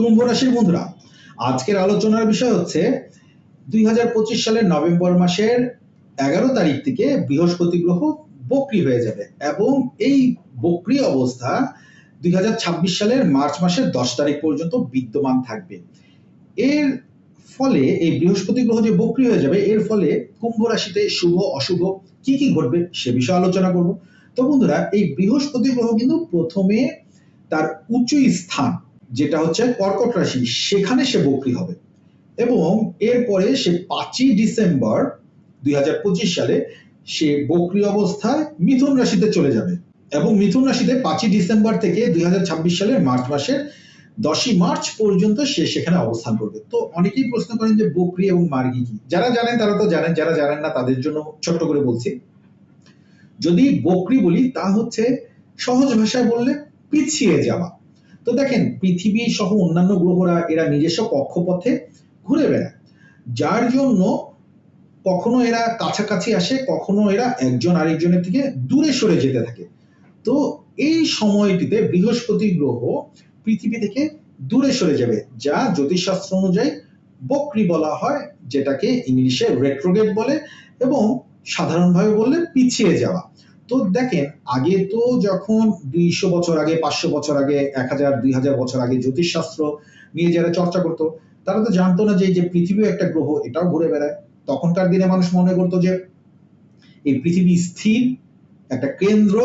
কুম্ভ রাশির বন্ধুরা, আজকের আলোচনার বিষয় হচ্ছে দুই হাজার পঁচিশ সালের নভেম্বর মাসের এগারো তারিখ থেকে বৃহস্পতি গ্রহ বক্রি হয়ে যাবে এবং এই বক্রি অবস্থা দুই হাজার ছাব্বিশ সালের মার্চ মাসের দশ তারিখ পর্যন্ত বিদ্যমান থাকবে। এর ফলে এই বৃহস্পতি গ্রহ যে বক্রি হয়ে যাবে, এর ফলে কুম্ভ রাশিতে শুভ, অশুভ কি কি ঘটবে সে বিষয়ে আলোচনা করব। তো বন্ধুরা, এই বৃহস্পতি গ্রহ কিন্তু প্রথমে তার উচ্চ স্থান যেটা হচ্ছে কর্কট রাশি, সেখানে সে বকরি হবে। এবং এরপরে সে পাঁচই ডিসেম্বর দুই সালে সে বকরি অবস্থায় মিথুন রাশিতে চলে যাবে। এবং মিথুন রাশিতে পাঁচই ডিসেম্বর থেকে দুই সালের মার্চ মাসের দশই মার্চ পর্যন্ত সে সেখানে অবস্থান করবে। তো অনেকেই প্রশ্ন করেন যে বকরি এবং মার্গি কি? যারা জানেন তারা তো জানেন, যারা জানেন না তাদের জন্য ছোট্ট করে বলছি। যদি বকরি বলি, তা হচ্ছে সহজ ভাষায় বললে পিছিয়ে যাওয়া। তো দেখেন, পৃথিবী সহ অন্যান্য গ্রহরা এরা নিজস্ব কক্ষপথে ঘুরে বেড়ায়। যার জন্য কখনো এরা কাছাকাছি আসে, কখনো এরা একজন আরেকজনের থেকে দূরে সরে যেতে থাকে। তো এই সময়টিতে বৃহস্পতি গ্রহ পৃথিবী থেকে দূরে সরে যাবে, যা জ্যোতিষশাস্ত্র অনুযায়ী বক্রি বলা হয়, যেটাকে ইংলিশে রেট্রোগেট বলে এবং সাধারণভাবে বললে পিছিয়ে যাওয়া। তো দেখেন, আগে তো যখন দুইশো বছর আগে, পাঁচশো বছর আগে, এক হাজার, দুই হাজার বছর আগে জ্যোতিষশাস্ত্র নিয়ে যারা চর্চা করতো, তারা তো জানতো না যে যে পৃথিবী একটা গ্রহ, এটাও ঘুরে বেড়ায়। তখনকার দিনে মানুষ মনে করতো যে এই পৃথিবী স্থির, একটা কেন্দ্র,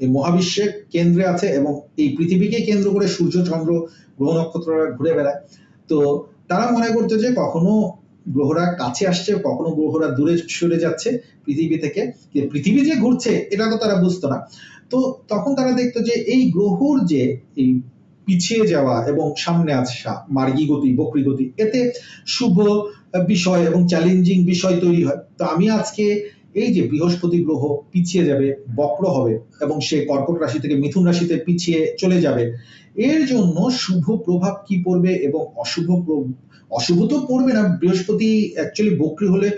এই মহাবিশ্বের কেন্দ্রে আছে এবং এই পৃথিবীকে কেন্দ্র করে সূর্য, চন্দ্র, গ্রহ নক্ষত্ররা ঘুরে বেড়ায়। তো তারা মনে করতো যে কখনো গ্রহরা কাছে আসছে, কখনো গ্রহরা দূরে সরে যাচ্ছে পৃথিবী থেকে। পৃথিবী যে ঘুরছে, এটা তো তারা বুঝতো না। তো তখন তারা দেখতো যে এই গ্রহর যে এই পিছিয়ে যাওয়া এবং সামনে আসা মার্গী গতি, বকরি গতি, এতে শুভ বিষয় এবং চ্যালেঞ্জিং বিষয় তৈরি হয়। তো আমি আজকে এই যে বৃহস্পতি গ্রহ পিছিয়ে যাবে, বক্র হবে, এবং সে কর্কট রাশি থেকে মিথুন রাশিতে পিছিয়ে চলে যাবে, এর জন্য শুভ প্রভাব কি পড়বে এবং অশুভ অশুভ তো পড়বে না, বৃহস্পতি অ্যাকচুয়ালি বক্রি হলে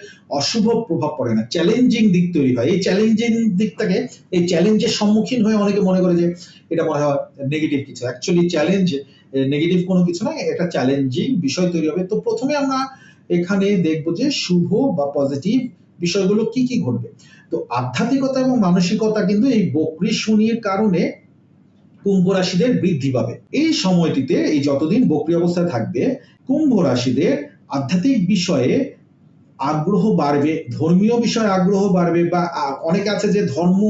অশুভ প্রভাব পড়ে না চ্যালেঞ্জিং দিক তৈরি হয়, এই চ্যালেঞ্জিং দিকটাকে, এই চ্যালেঞ্জের সম্মুখীন হয়ে অনেকে মনে করে যে এটা মনে হয় নেগেটিভ কিছু অ্যাকচুয়ালি চ্যালেঞ্জ নেগেটিভ কোনো কিছু নয়, এটা চ্যালেঞ্জিং বিষয় তৈরি হবে, তো প্রথমে আমরা এখানে দেখব যে শুভ বা পজিটিভ বিষয়গুলো কি কি ঘটবে? তো আধ্যাত্মিকতা এবং মানসিকতা কিন্তু এই বকরি শনির কারণে কুম্ভ রাশিদের বৃদ্ধি পাবে। এই সময়টিতে, এই যতদিন বকরি অবস্থায় থাকবে, কুম্ভ রাশিদের আধ্যাত্মিক বিষয়ে আগ্রহ বাড়বে, ধর্মীয় বিষয়ে আগ্রহ বাড়বে বা অনেকে আছে যে ধর্ম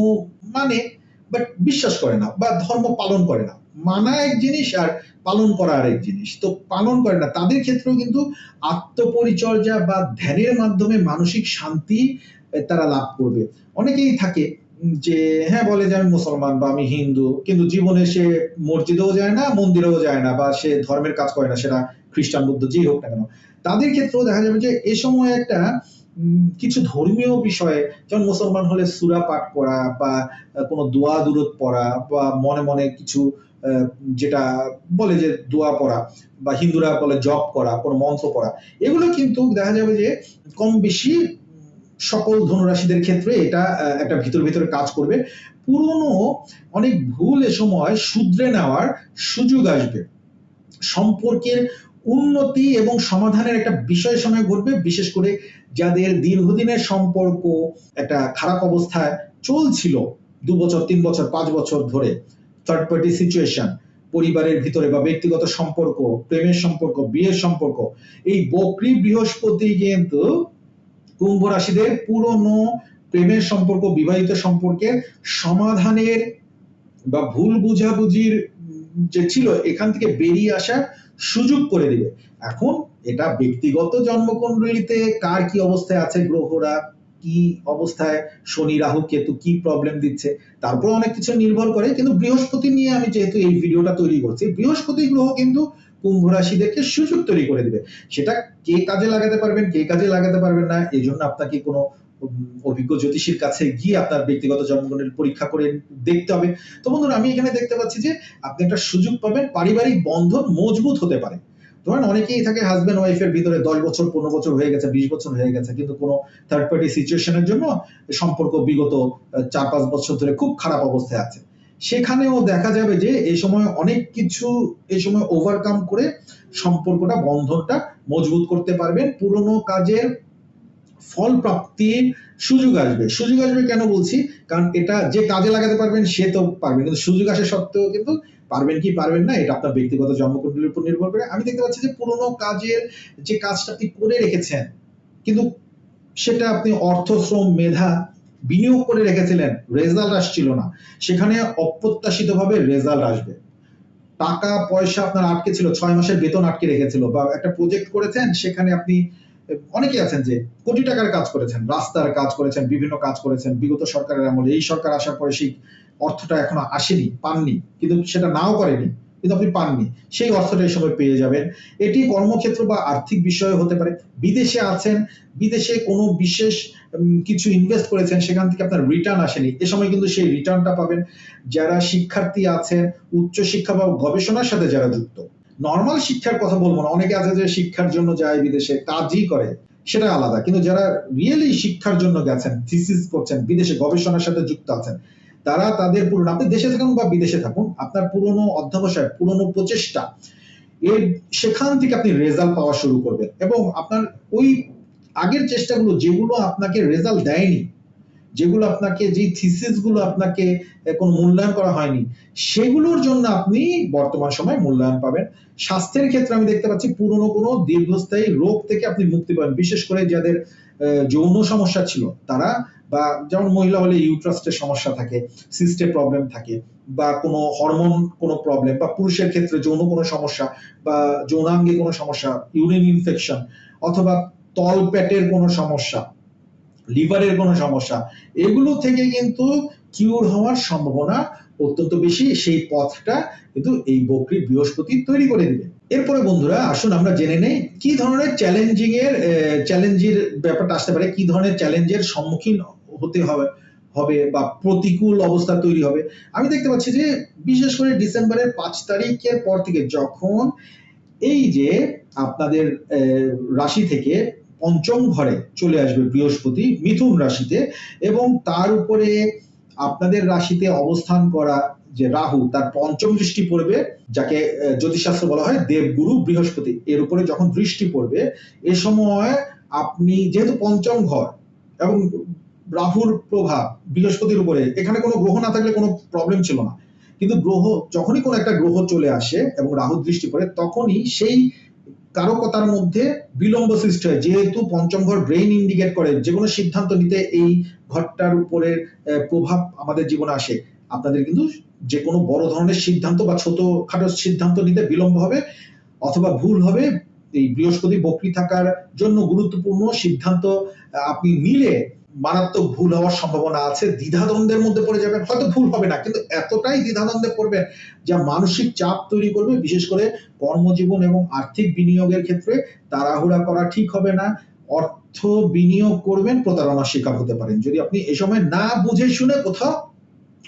মানে বাট বিশ্বাস করে না বা ধর্ম পালন করে না। মানা এক জিনিস আর পালন করা আরেক জিনিস। তো পালন করে না, তাদের ক্ষেত্রেও কিন্তু আত্মপরিচর্যা বা ধ্যানের মাধ্যমে মানসিক শান্তি তারা লাভ করবে। অনেকেই থাকে যে হ্যাঁ বলে যে আমি মুসলমান বা আমি হিন্দু, কিন্তু জীবনে সে মসজিদেও যায় না, মন্দিরেও যায় না, বা সে ধর্মের কাজ করে না, সেটা খ্রিস্টান, বুদ্ধ যেই হোক না কেন। তাদের ক্ষেত্রেও দেখা যাবে যে এ সময় একটা কিছু ধর্মীয় বিষয়ে, যেমন মুসলমান হলে সুরা পাঠ করা বা কোনো দোয়া দুরুদ পড়া বা মনে মনে কিছু যেটা বলে যে দোয়া পড়া বা হিন্দুরা বলে জপ করা, কোনো মন্ত্র পড়া, এগুলো কিন্তু দেখা যাবে যে কম বেশি সকল ধনুরাশিদের ক্ষেত্রে এটা একটা ভিতর ভিতরে কাজ করবে। পুরনো অনেক ভুল এ সময় শুধরে নেওয়ার সুযোগ আসবে। সম্পর্কের উন্নতি এবং সমাধানের একটা বিষয় সময় ঘটবে, বিশেষ করে যাদের দীর্ঘদিনের সম্পর্ক একটা খারাপ অবস্থায় চলছিল দু বছর, তিন বছর, পাঁচ বছর ধরে থার্ড পার্টি সিচুয়েশন পরিবারের ভিতরে বা ব্যক্তিগত সম্পর্ক, প্রেমের সম্পর্ক, বিয়ের সম্পর্ক, এই বকরি বৃহস্পতি কিন্তু কুম্ভ রাশিদের পুরনো প্রেমের সম্পর্ক, বিবাহিত সম্পর্কের সমাধানের বা ভুল বুঝাবুঝির যে ছিল, এখান থেকে বেরিয়ে আসার সুযোগ করে দিবে। এখন এটা ব্যক্তিগত জন্মকুণ্ডলিতে কার কি অবস্থায় আছে, গ্রহরা কি অবস্থায়, শনি, রাহু, কেতু কি প্রবলেম দিচ্ছে, তারপর অনেক কিছু নির্ভর করে। কিন্তু বৃহস্পতি নিয়ে আমি যেহেতু এই ভিডিওটা তৈরি করছি, বৃহস্পতি গ্রহ কিন্তু কুম্ভ রাশিদেরকে সুযোগ তৈরি করে দিবে। সেটা কে কাজে লাগাতে পারবেন, কে কাজে লাগাতে পারবেন না এই জন্য আপনাকে কোনো অভিজ্ঞ জ্যোতিষীর কাছে গিয়ে আপনার ব্যক্তিগত জন্মকুণ্ডলী পরীক্ষা করে দেখতে হবে। তো বন্ধুরা, আমি এখানে দেখতে পাচ্ছি যে আপনি একটা সুযোগ পাবেন, পারিবারিক বন্ধন মজবুত হতে পারে। ধরেন অনেকেই থাকে হাজবেন্ড ওয়াইফের ভিতরে দশ বছর, পনেরো বছর হয়ে গেছে, বিশ বছর হয়ে গেছে, কিন্তু কোনো থার্ড পার্টি সিচুয়েশনের জন্য সম্পর্ক বিগত চার পাঁচ বছর ধরে খুব খারাপ অবস্থায় আছে। সেখানেও দেখা যাবে যে এই সময় অনেক কিছু, এই সময় ওভারকাম করে সম্পর্কটা, বন্ধনটা মজবুত করতে পারবেন। পুরনো কাজের ফল প্রাপ্তির সুযোগ আসবে। সুযোগ আসবে কেন বলছি? কারণ এটা যে কাজে লাগাতে পারবেন, সে তো পারবেন। কিন্তু সুযোগ আসা সত্ত্বেও কিন্তু পারবেন কি পারবেন না, এটা আপনার ব্যক্তিগত জন্মকুণ্ডলীর উপর নির্ভর করে। আমি দেখতে পাচ্ছি যে পুরনো কাজের যে কাজটা আপনি করে রেখেছেন, কিন্তু সেটা আপনি অর্থ, শ্রম, মেধা বিনিয়োগ করে রেখেছিলেন, রেজাল্ট আসছিল না। সেখানে অপ্রত্যাশিতভাবে রেজাল্ট আসবে। টাকা, পয়সা আপনার আটকে ছিল, ছয় মাসের বেতন আটকে রেখেছিল, বা একটা প্রজেক্ট করেছেন, সেখানে আপনি অনেকে আছেন যে কোটি টাকার কাজ করেছেন, রাস্তার কাজ করেছেন, বিভিন্ন কাজ করেছেন, বিগত সরকারের আমলে। এই সরকার আসার পরে সেই অর্থটা এখনও আসেনি, পাননি। কিন্তু সেটা নাও করেনি, কিন্তু আপনি পাননি। সেই অর্থটা এই সময় পেয়ে যাবেন। এটি কর্মক্ষেত্র বা আর্থিক বিষয় হতে পারে। বিদেশে আছেন, বিদেশে কোনো বিশেষ কিছু ইনভেস্ট করেছেন, সেখান থেকে আপনার রিটার্ন আসেনি। এ সময় কিন্তু সেই রিটার্নটা পাবেন। যারা শিক্ষার্থী আছেন উচ্চ শিক্ষা বা গবেষণার সাথে যারা যুক্ত নর্মাল শিক্ষার কথা বলব না। অনেকে আছে যে শিক্ষার জন্য যায় বিদেশে কাজই করে সেটা আলাদা। কিন্তু যারা রিয়েলি শিক্ষার জন্য গেছেন থিসিস করছেন, বিদেশে গবেষণার সাথে যুক্ত আছেন, তারা তাদের পুরনো, আপনি দেশে থাকুন বা বিদেশে থাকুন, আপনার পুরনো অধ্যবসায়, পুরনো প্রচেষ্টা, এর সেখান থেকে আপনি রেজাল্ট পাওয়া শুরু করবেন। এবং আপনার ওই আগের চেষ্টাগুলো যেগুলো আপনাকে রেজাল্ট দেয়নি যেগুলো আপনাকে, যে থিসিসগুলো আপনাকে কোনো মূল্যায়ন করা হয়নি, সেগুলোর জন্য আপনি বর্তমান সময় মূল্যায়ন পাবেন। স্বাস্থ্যের ক্ষেত্রে আমি দেখতে পাচ্ছি পুরনো কোনো দীর্ঘস্থায়ী রোগ থেকে আপনি মুক্তি পাবেন, বিশেষ করে যাদের যৌন সমস্যা ছিল তারা, বা যেমন মহিলা হলে ইউট্রাস্টের সমস্যা থাকে সিস্টে প্রবলেম থাকে, বা কোনো হরমোন কোনো প্রবলেম বা পুরুষের ক্ষেত্রে যৌন কোনো সমস্যা, বা যৌনাঙ্গে কোনো সমস্যা ইউরিন ইনফেকশন অথবা তল পেটের কোনো সমস্যা লিভারের কোনো সমস্যা, এগুলো থেকে কিন্তু কিউর হওয়ার সম্ভাবনা অত্যন্ত বেশি। সেই পথটা কিন্তু এই বকরি বৃহস্পতি তৈরি করে দিবে। এরপরে বন্ধুরা, আসুন আমরা জেনে নেই কি ধরনের চ্যালেঞ্জিং এর চ্যালেঞ্জের ব্যাপারটা আসতে পারে, কি ধরনের চ্যালেঞ্জের সম্মুখীন হতে হবে হবে বা প্রতিকূল অবস্থা তৈরি হবে। আমি দেখতে পাচ্ছি যে বিশেষ করে ডিসেম্বরের পাঁচ তারিখের পর থেকে যখন এই যে আপনাদের রাশি থেকে পঞ্চম ঘরে চলে আসবে বৃহস্পতি মিথুন রাশিতে এবং তার উপরে আপনাদের রাশিতে অবস্থান করা যে রাহু, তার পঞ্চম দৃষ্টি পড়বে, যাকে জ্যোতিষশাস্ত্র বলা হয় দেবগুরু বৃহস্পতি। এর উপরে যখন দৃষ্টি পড়বে, এ সময় আপনি যেহেতু পঞ্চম ঘর এবং রাহুর প্রভাব বৃহস্পতির উপরে, এখানে কোনো গ্রহ না থাকলে কোনো প্রবলেম ছিল না। কিন্তু গ্রহ, যখনই কোনো একটা গ্রহ চলে আসে এবং রাহুর দৃষ্টি পড়ে, তখনই সেই কারকতার মধ্যে বিলম্ব সৃষ্টি হয়। যেহেতু পঞ্চম ঘর ব্রেইন ইন্ডিকেট করে, যে কোনো সিদ্ধান্ত নিতে এই ঘরটার উপরে প্রভাব আমাদের জীবনে আসে। আপনাদের কিন্তু যে কোনো বড় ধরনের সিদ্ধান্ত বা ছোট খাটো সিদ্ধান্ত নিতে বিলম্ব হবে, অথবা ভুল হবে, এই বৃহস্পতি বকরি থাকার জন্য গুরুত্বপূর্ণ সিদ্ধান্ত আপনি নিলে মারাত্মক ভুল হওয়ার সম্ভাবনা আছে, দ্বিধাদ্বন্দ্বের মধ্যে পড়ে যাবেন, হয়তো ভুল হবে না, কিন্তু এতটাই দ্বিধাদ্বন্দ্বে পড়বেন যা মানসিক চাপ তৈরি করবে, বিশেষ করে কর্মজীবন এবং আর্থিক বিনিয়োগের ক্ষেত্রে তাড়াহুড়া করা ঠিক হবে না, অর্থ বিনিয়োগ করবেন, প্রতারণার শিকার হতে পারেন। যদি আপনি এই সময় না বুঝে শুনে কোথাও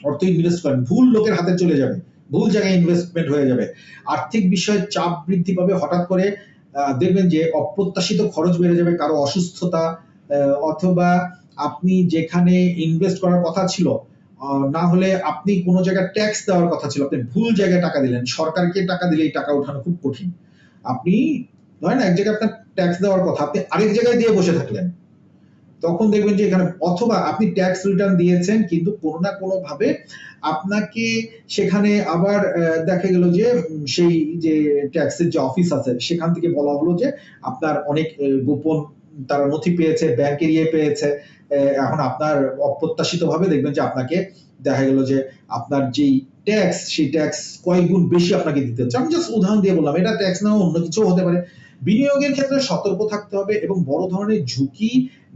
অর্থ ইনভেস্ট করেন, ভুল লোকের হাতে চলে যাবে, ভুল জায়গায় ইনভেস্টমেন্ট হয়ে যাবে, আর্থিক বিষয়ে চাপ বৃদ্ধি পাবে, হঠাৎ করে দেখবেন যে অপ্রত্যাশিত খরচ বেড়ে যাবে, কারও অসুস্থতা অথবা আপনি যেখানে ইনভেস্ট করার কথা ছিল না হলে আপনি কোনো জায়গায় ট্যাক্স দেওয়ার কথা ছিল, আপনি ভুল জায়গায় টাকা দিলেন, সরকারকে টাকা দিলে এই টাকা ওঠানো খুব কঠিন। আপনি হয় না এক জায়গায় আপনার ট্যাক্স দেওয়ার কথা, আপনি আরেক জায়গায় দিয়ে বসে থাকলেন। তখন দেখবেন যে এখানে অথবা আপনি ট্যাক্স রিটার্ন দিয়েছেন, কিন্তু কোনো না কোনো ভাবে আপনাকে সেখানে আবার দেখা গেল যে সেই যে ট্যাক্সের যে অফিস আছে, সেখান থেকে বলা হলো যে আপনার অনেক গোপন তারা নথি পেয়েছে ব্যাংক এরিয়ে পেয়েছে। এখন আপনার অপ্রত্যাশিত ভাবে দেখবেন যে আপনাকে দেখা গেল যে আপনার যেই ট্যাক্স সেই ট্যাক্স কয়েক গুণ বেশি আপনাকে দিতে হচ্ছে। আমি জাস্ট উদাহরণ দিয়ে বললাম, এটা ট্যাক্স না, অন্য কিছু হতে পারে। বিনিয়োগের ক্ষেত্রে সতর্ক থাকতে হবে এবং বড় ধরনের ঝুঁকি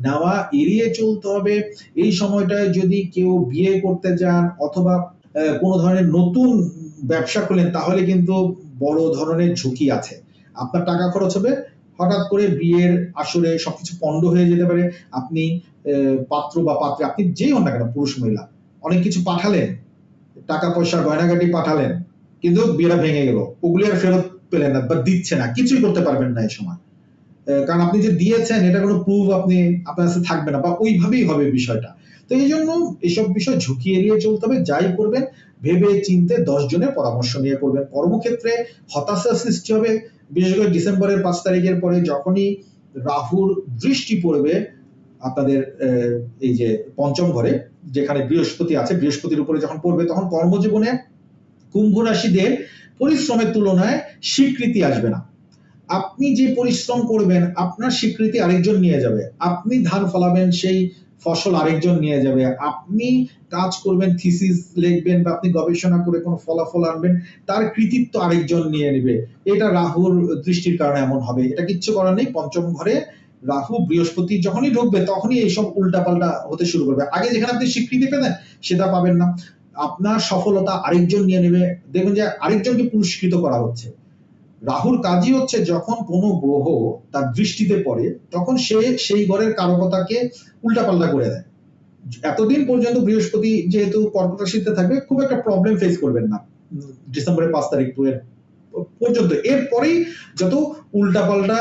নেওয়া, এড়িয়ে চলতে হবে। এই সময়টায় যদি কেউ বিয়ে করতে যান অথবা কোনো ধরনের নতুন ব্যবসা খোলেন, তাহলে কিন্তু বড় ধরনের ঝুঁকি আছে। আপনার টাকা খরচ হবে হঠাৎ করে বিয়ের আসরে সবকিছু পণ্ড হয়ে যেতে পারে। আপনি পাত্র বা পাত্রে, আপনি যেই হন না কেন, পুরুষ, মহিলা, অনেক কিছু পাঠালেন, টাকা পয়সা গয়নাগাটি পাঠালেন, কিন্তু বিয়েটা ভেঙে গেল, ওগুলি আর ফেরত পেলেন না বা দিচ্ছে না, কিছুই করতে পারবেন না এই সময়। কারণ আপনি যে দিয়েছেন, এটা কোনো প্রুফ আপনি, আপনার কাছে থাকবে না, বা ওইভাবেই হবে বিষয়টা। তো এই জন্য এসব বিষয় ঝুঁকি এড়িয়ে চলতে হবে, যাই করবেন ভেবে চিনতে দশ জনের পরামর্শ নিয়ে করবেন। কর্মক্ষেত্রে হতাশা সৃষ্টি হবে বিশেষ করে ডিসেম্বরের পাঁচ তারিখের পরে যখনই রাহুর দৃষ্টি পড়বে আপনাদের এই যে পঞ্চম ঘরে, যেখানে বৃহস্পতি আছে, বৃহস্পতির উপরে যখন পড়বে, তখন কর্মজীবনে কুম্ভ রাশিদের পরিশ্রমের তুলনায় স্বীকৃতি আসবে না। আপনি যে পরিশ্রম করবেন, আপনার স্বীকৃতি আরেকজন নিয়ে যাবে। আপনি ধান ফলাবেন সেই ফসল আরেকজন নিয়ে যাবে। আপনি কাজ করবেন থিসিস লিখবেন বা আপনি গবেষণা করে কোনো ফলাফল আনবেন, তার কৃতিত্ব আরেকজন নিয়ে নেবে। এটা রাহুর দৃষ্টির কারণে এমন হবে। এটা কিচ্ছু করার নেই। পঞ্চম ঘরে রাহু বৃহস্পতি যখনই ঢুকবে, তখনই এইসব উল্টাপাল্টা হতে শুরু করবে। আগে যেখানে আপনি স্বীকৃতি পেতেন সেটা পাবেন না। আপনার সফলতা আরেকজন নিয়ে নেবে। দেখবেন যে আরেকজনকে পুরস্কৃত করা হচ্ছে। রাহুর কাজই হচ্ছে যখন কোনো গ্রহ তার দৃষ্টিতে পড়ে, তখন সে সেই ঘরের কারকতাকে উল্টাপাল্টা করে দেয়। এতদিন পর্যন্ত বৃহস্পতি যেহেতু কর্কট রাশিতে থাকবে, খুব একটা প্রবলেম ফেস করবেন না। ডিসেম্বরের পাঁচ তারিখ টু পর্যন্ত। এরপরেই যত উল্টাপাল্টা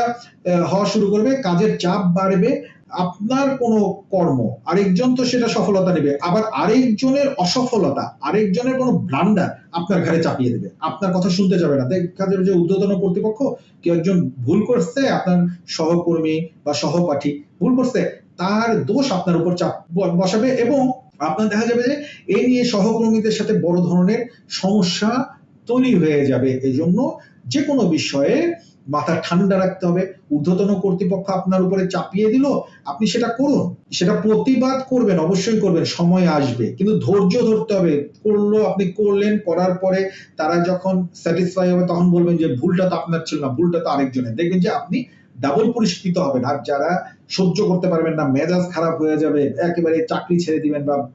হওয়া শুরু করবে, কাজের চাপ বাড়বে আপনার কোনো কর্ম, আরেকজন তো সেটা সফলতা নেবে। আবার আরেকজনের অসফলতা, আরেকজনের কোনো ব্লান্ডার আপনার ঘাড়ে চাপিয়ে দেবে। আপনার কথা শুনতে যাবে না। দেখা যাবে যে উদ্বোধন কর্তৃপক্ষ কেউ একজন ভুল করছে, আপনার সহকর্মী বা সহপাঠী ভুল করছে, তার দোষ আপনার উপর চাপ বসাবে এবং আপনার দেখা যাবে যে এই নিয়ে সহকর্মীদের সাথে বড় ধরনের সমস্যা তৈরি হয়ে যাবে। এই জন্য যে কোনো বিষয়ে মাথা ঠান্ডা রাখতে হবে। ঊর্ধ্বতন কর্তৃপক্ষ আপনার উপরে চাপিয়ে দিল, আপনি সেটা করুন। সেটা প্রতিবাদ করবেন, অবশ্যই করবেন, সময় আসবে। কিন্তু ধৈর্য ধরতে হবে। করল, আপনি করলেন, করার পরে তারা যখন স্যাটিসফাই হবে, তখন বলবেন যে, ভুলটা তো আপনার ছিল না, ভুলটা তো আরেকজনের। দেখবেন যে, আপনি ডাবল পুরস্কৃত হবেন। আর যারা সহ্য করতে পারবেন না, মেজাজ খারাপ হয়ে যাবে, একেবারে চাকরি ছেড়ে দিবেন বা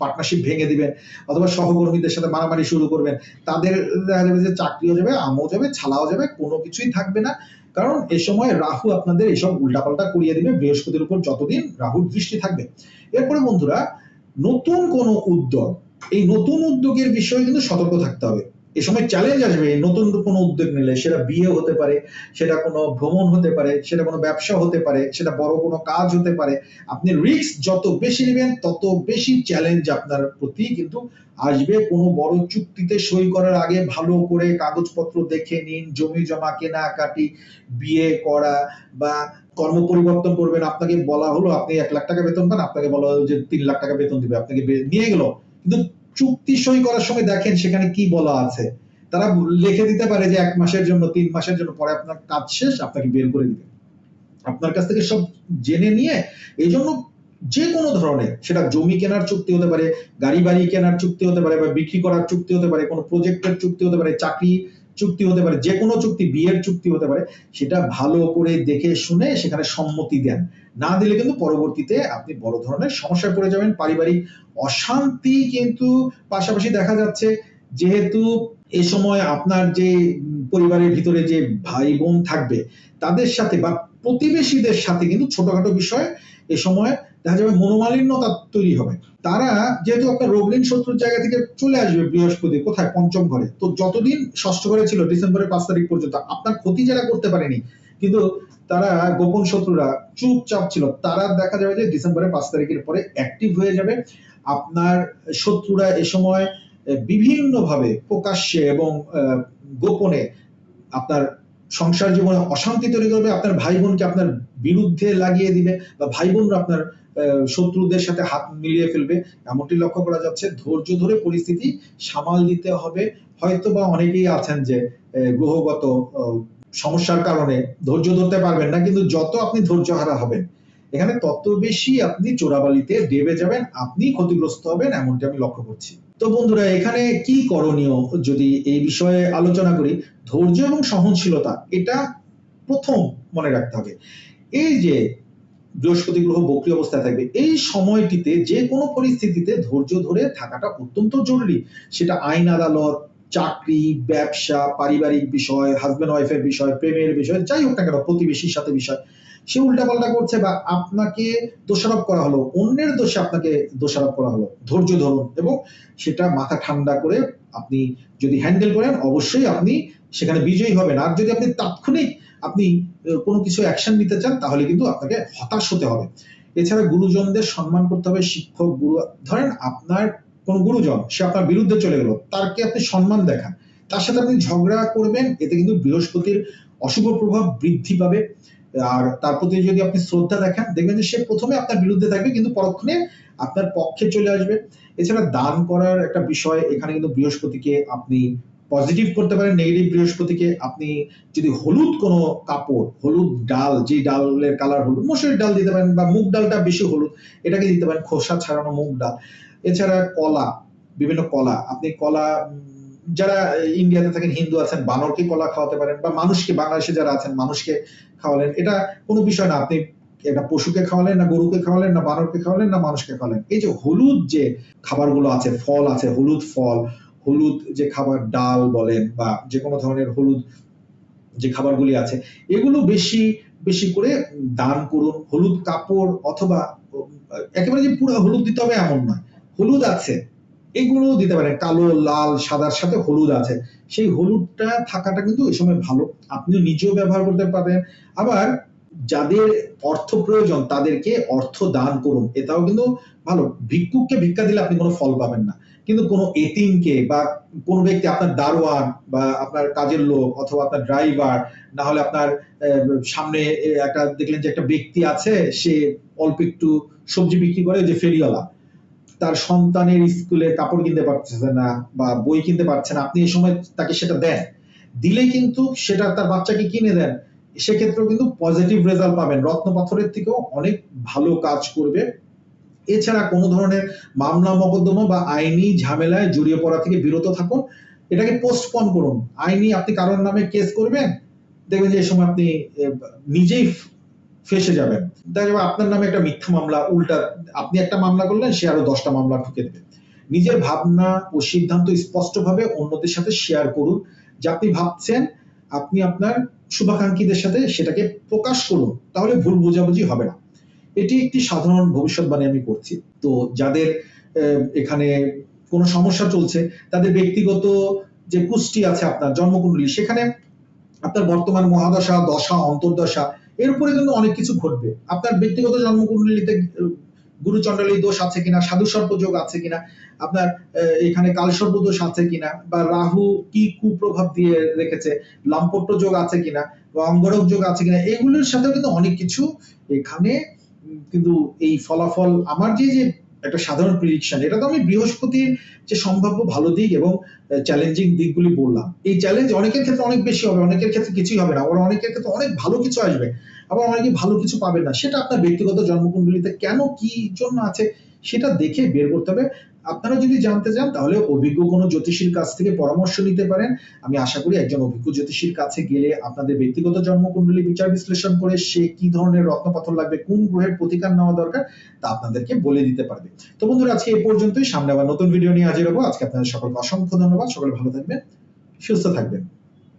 পার্টনারশিপ ভেঙে দিবেন, অথবা সহকর্মীদের সাথে মারামারি শুরু করবেন, তাদের দেখা যাবে যে চাকরিও যাবে আমও যাবে, ছালাও যাবে, কোনো কিছুই থাকবে না। কারণ এ সময় রাহু আপনাদের এসব উল্টাপাল্টা করিয়ে দিবে, বৃহস্পতির উপর যতদিন রাহুর দৃষ্টি থাকবে। এরপরে বন্ধুরা, নতুন কোনো উদ্যোগ, এই নতুন উদ্যোগের বিষয়ে কিন্তু সতর্ক থাকতে হবে। এ সময় চ্যালেঞ্জ আসবে নতুন কোনো উদ্যোগ নিলে, সেটা বিয়ে হতে পারে, সেটা কোনো ভ্রমণ হতে পারে, সেটা কোনো ব্যবসা হতে পারে, সেটা বড় কোনো কাজ হতে পারে, আপনি রিস্ক যত বেশি নেবেন, তত বেশি চ্যালেঞ্জ আপনার প্রতি কিন্তু আসবে। কোনো বড় চুক্তিতে সই করার আগে ভালো করে কাগজপত্র দেখে নিন, জমি জমা, কেনাকাটি, বিয়ে করা বা কর্ম পরিবর্তন করবেন, আপনাকে বলা হলো, আপনি এক লাখ টাকা বেতন পান, আপনাকে বলা হলো যে তিন লাখ টাকা বেতন দিবে, আপনাকে নিয়ে গেল। কিন্তু চুক্তি সই করার সময় দেখেন সেখানে কি বলা আছে। তারা লিখে দিতে পারে যে এক মাসের জন্য, তিন মাসের জন্য, পরে আপনার কাজ শেষ, আপনাকে বের করে দিবে। আপনার কাছ থেকে সব জেনে নিয়ে এই জন্য যে কোনো ধরনের, সেটা জমি কেনার চুক্তি হতে পারে, গাড়ি বাড়ি কেনার চুক্তি হতে পারে, বা বিক্রি করার চুক্তি হতে পারে, কোনো প্রজেক্টের চুক্তি হতে পারে, চাকরি চুক্তি হতে পারে, যে কোনো চুক্তি, বিয়ের চুক্তি হতে পারে, সেটা ভালো করে দেখে শুনে সেখানে সম্মতি দেন। না দিলে কিন্তু পরবর্তীতে আপনি বড় ধরনের সমস্যায় পড়ে যাবেন। পারিবারিক অশান্তি কিন্তু পাশাপাশি দেখা যাচ্ছে। যেহেতু এই সময় আপনার যে পরিবারের ভিতরে যে ভাই বোন থাকবে, তাদের সাথে বা প্রতিবেশীদের সাথে কিন্তু ছোটখাটো বিষয় এ সময় দেখা যাবে মনোমালিন্যতা তৈরি হবে। তারা যেহেতু আপনার রোগলীন শত্রুর জায়গা থেকে চলে আসবে বৃহস্পতি, কোথায়? পঞ্চম ঘরে। তো যতদিন ষষ্ঠ ঘরে ছিল, ডিসেম্বরের পাঁচ তারিখ পর্যন্ত আপনার ক্ষতি যারা করতে পারেনি, কিন্তু তারা গোপন শত্রুরা চুপচাপ ছিল। তারা দেখা যাবে যে ডিসেম্বরের পাঁচ তারিখের পরে অ্যাক্টিভ হয়ে যাবে। আপনার শত্রুরা এ সময় বিভিন্ন ভাবে প্রকাশ্যে এবং গোপনে আপনার সংসার জীবনে অশান্তি তৈরি করবে, আপনার ভাই বোনকে আপনার বিরুদ্ধে লাগিয়ে দিবে বা ভাই বোনরা আপনার শত্রুদের সাথে হাত মিলিয়ে ফেলবে। এমনটি লক্ষ্য করা যাচ্ছে, ধৈর্য ধরে পরিস্থিতি সামাল দিতে হবে। হয়তো বা অনেকেই আছেন যে গ্রহগত সমস্যার কারণে ধৈর্য ধরতে পারবেন না, কিন্তু যত আপনি ধৈর্য হারা হবেন, এখানে তত বেশি আপনি চোরাবালিতে ডেবে যাবেন, আপনি ক্ষতিগ্রস্ত হবেন, এমনটি আমি লক্ষ্য করছি। তো বন্ধুরা, এখানে কি করণীয় যদি এই বিষয়ে আলোচনা করি? ধৈর্য এবং সহনশীলতা, এটা প্রথম মনে রাখতে হবে। এই যে বৃহস্পতি গ্রহ বক্রী অবস্থায় থাকবে, এই সময়টিতে যে কোনো পরিস্থিতিতে ধৈর্য ধরে থাকাটা অত্যন্ত জরুরি। সেটা আইন আদালত চাকরি, ব্যবসা, পারিবারিক বিষয় হাজবেন্ড ওয়াইফের বিষয়, প্রেমের বিষয়, যাই হোক না কেন, প্রতিবেশীর সাথে বিষয়, সে উল্টাপাল্টা করছে বা আপনাকে দোষারোপ করা হলো, অন্যের দোষে আপনাকে দোষারোপ করা হলো, ধৈর্য ধরুন এবং সেটা মাথা ঠান্ডা করে আপনি যদি হ্যান্ডেল করেন, অবশ্যই আপনি সেখানে বিজয়ী হবেন। আর যদি আপনি তাৎক্ষণিক আপনি কোনো কিছু অ্যাকশন নিতে চান, তাহলে কিন্তু আপনাকে হতাশ হতে হবে। এছাড়া গুরুজনদের সম্মান করতে হবে, শিক্ষক, গুরু, ধরেন আপনার কোন গুরুজন, সে আপনার বিরুদ্ধে চলে গেল তারকে আপনি সম্মান দেখান? তার সাথে আপনি ঝগড়া করবেন, এতে কিন্তু বৃহস্পতির অশুভ প্রভাব বৃদ্ধি পাবে। আর তার প্রতি যদি আপনি শ্রদ্ধা দেখান, দেখবেন যে সে প্রথমে আপনার বিরুদ্ধে থাকবে, কিন্তু পরক্ষণে আপনার পক্ষে চলে আসবে। এছাড়া দান করার একটা বিষয়, এখানে কিন্তু বৃহস্পতিকে আপনি পজিটিভ করতে পারেন নেগেটিভ বৃহস্পতিকে। আপনি যদি হলুদ কোনো কাপড়, হলুদ ডাল, যে ডালের কালার হলুদ মসুরির ডাল দিতে পারেন বা মুগ ডালটা বেশি হলুদ, এটাকে দিতে পারেন, খোসা ছাড়ানো মুগ ডাল। এছাড়া কলা, বিভিন্ন কলা, আপনি কলা যারা ইন্ডিয়াতে থাকেন, হিন্দু আছেন, বানরকে কলা খাওয়াতে পারেন বা মানুষকে, বাংলাদেশে যারা আছেন, মানুষকে খাওয়ালেন, এটা কোনো বিষয় না। আপনি এটা পশুকে খাওয়ালেন, না গরুকে খাওয়ালেন, না বানরকে খাওয়ালেন, না মানুষকে খাওয়ালেন। এই যে হলুদ যে খাবারগুলো আছে, ফল আছে, হলুদ ফল, হলুদ যে খাবার ডাল বলেন বা যে কোনো ধরনের হলুদ যে খাবারগুলি আছে, এগুলো বেশি বেশি করে দান করুন। হলুদ কাপড় অথবা একেবারে যে পুরো হলুদ দিতে হবে এমন নয়। হলুদ আছে। এগুলো দিতে পারেন। কালো, লাল, সাদার সাথে হলুদ আছে। সেই হলুদটা থাকাটা কিন্তু এই সময় ভালো। আপনিও নিজেও ব্যবহার করতে পারেন। আবার যাদের অর্থ প্রয়োজন, তাদেরকে অর্থ দান করুন। এটাও কিন্তু ভালো। ভিক্ষুককে ভিক্ষা দিলে আপনি কোনো ফল পাবেন না। কিন্তু কোনো এতিমকে বা কোনো ব্যক্তি, আপনার দারোয়ান বা আপনার কাজের লোক অথবা আপনার ড্রাইভার, না হলে আপনার সামনে একটা দেখলেন যে একটা ব্যক্তি আছে, সে অল্প একটু সবজি বিক্রি করে, যে ফেরিওয়ালা। তার সন্তানের স্কুলে কাপড় কিনতে পারতেছে না বা বই কিনতে পারছে না, আপনি এই সময় তাকে সেটা দেন। দিলে কিন্তু সেটা তার বাচ্চাকে কিনে দেন। সেক্ষেত্রেও কিন্তু পজিটিভ রেজাল্ট পাবেন। রত্ন পাথরের থেকেও অনেক ভালো কাজ করবে। এছাড়া কোনো ধরনের মামলা, মকদ্দমা বা আইনি ঝামেলায় জড়িয়ে পড়া থেকে বিরত থাকুন। এটাকে পোস্টপন করুন। আইনি আপনি কারোর নামে কেস করবেন, দেখবেন যে এই সময় আপনি নিজেই ফেসে যাবেন দেখা যাবে আপনার নামে একটা মিথ্যা মামলা, উল্টা আপনি একটা মামলা করলেন, সে আরও দশটা মামলা ঠুকে দেবে। নিজের ভাবনা ও সিদ্ধান্ত স্পষ্টভাবে অন্যদের সাথে শেয়ার করুন। যে আপনি ভাবছেন, আপনি আপনার শুভাকাঙ্ক্ষীদের সাথে সেটাকে প্রকাশ করুন। তাহলে ভুল বোঝাবুঝি হবে না। এটি একটি সাধারণ ভবিষ্যৎবাণী আমি করছি। তো যাদের এখানে কোনো সমস্যা চলছে, তাদের ব্যক্তিগত যে পুষ্টি আছে আপনার, জন্মকুণ্ডলী, সেখানে আপনার বর্তমান মহাদশা, দশা, অন্তর্দশা এর উপরে কিন্তু অনেক কিছু ঘটবে। আপনার ব্যক্তিগত জন্মকুণ্ডলিতে গুরু চন্ডালী দোষ আছে কিনা, সাধু সর্প যোগ আছে কিনা, আপনার এখানে কালসর্প দোষ আছে কিনা, বা রাহু কি কুপ্রভাব দিয়ে রেখেছে লাম্পট্য যোগ আছে কিনা, বা অঙ্গরক যোগ আছে কিনা, এগুলোর সাথে কিন্তু অনেক কিছু এখানে কিন্তু এই ফলাফল, আমার যে যে একটা সাধারণ প্রিডিকশন এটা তো আমি বৃহস্পতির যে সম্ভাব্য ভালো দিক এবং চ্যালেঞ্জিং দিকগুলি বললাম। এই চ্যালেঞ্জ অনেকের ক্ষেত্রে অনেক বেশি হবে, অনেকের ক্ষেত্রে কিছুই হবে না। আবার অনেকের ক্ষেত্রে অনেক ভালো কিছু আসবে, আবার অনেকে ভালো কিছু পাবে না। সেটা আপনার ব্যক্তিগত জন্মকুণ্ডলিতে কেন কি জন্য আছে, সেটা দেখে বের করতে হবে। আপনারা যদি জানতে চান, তাহলে অভিজ্ঞ কোনো জ্যোতিষীর কাছ থেকে পরামর্শ নিতে পারেন। আমি আশা করি একজন অভিজ্ঞ জ্যোতিষীর কাছে গেলে আপনাদের ব্যক্তিগত জন্মকুণ্ডলী বিচার বিশ্লেষণ করে সে কি ধরনের রত্নপাথর লাগবে, কোন গ্রহের প্রতিকার নেওয়া দরকার, তা আপনাদেরকে বলে দিতে পারবে। তো বন্ধুরা, আজকে এই পর্যন্তই। সামনে আবার নতুন ভিডিও নিয়ে হাজির হব। আজকে আপনাদের সকলকে অসংখ্য ধন্যবাদ। সকলে ভালো থাকবেন, সুস্থ থাকবেন।